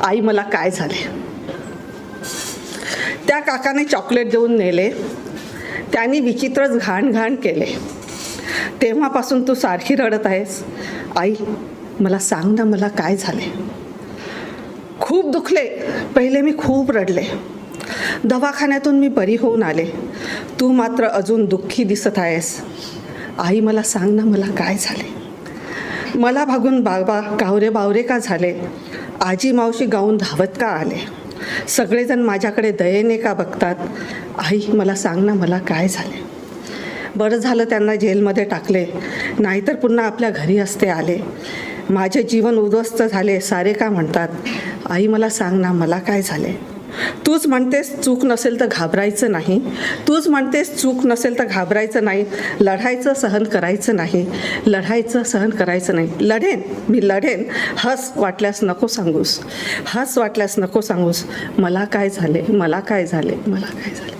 आई मला काय झाले? त्या काकाने चॉकलेट देऊन नेले. त्यांनी विचित्रच घाण घाण केले. तेव्हापासून तू सारखी रडत आहेस. आई मला सांग ना मला काय झाले? खूप दुखले. पहिले मी खूप रडले. दवाखान्यातून मी बरी होऊन आले. तू मात्र अजून दुःखी दिसत आहेस. आई मला सांग ना मला काय झाले? मला भागून बाबा कावरे बावरे का झाले? आजी मावशी गाऊन धावत का आले? सगळेजण माझ्याकडे दयेने का बघतात? आई मला सांग ना मला काय झाले? बरं झालं त्यांना जेलमध्ये टाकले. नाहीतर पुन्हा आपल्या घरी असते आले. माझे जीवन उद्ध्वस्त झाले सारे का म्हणतात? आई मला सांग ना मला काय झाले? तूच म्हणतेस चूक नसेल तर घाबरायचं नाही. तूच म्हणतेस चूक नसेल तर घाबरायचं नाही. लढायचं सहन करायचं नाही. लढायचं सहन करायचं नाही. लढेन मी लढेन. हस वाटल्यास नको सांगूस. हस वाटल्यास नको सांगूस. मला काय झाले? मला काय झाले? मला काय झाले?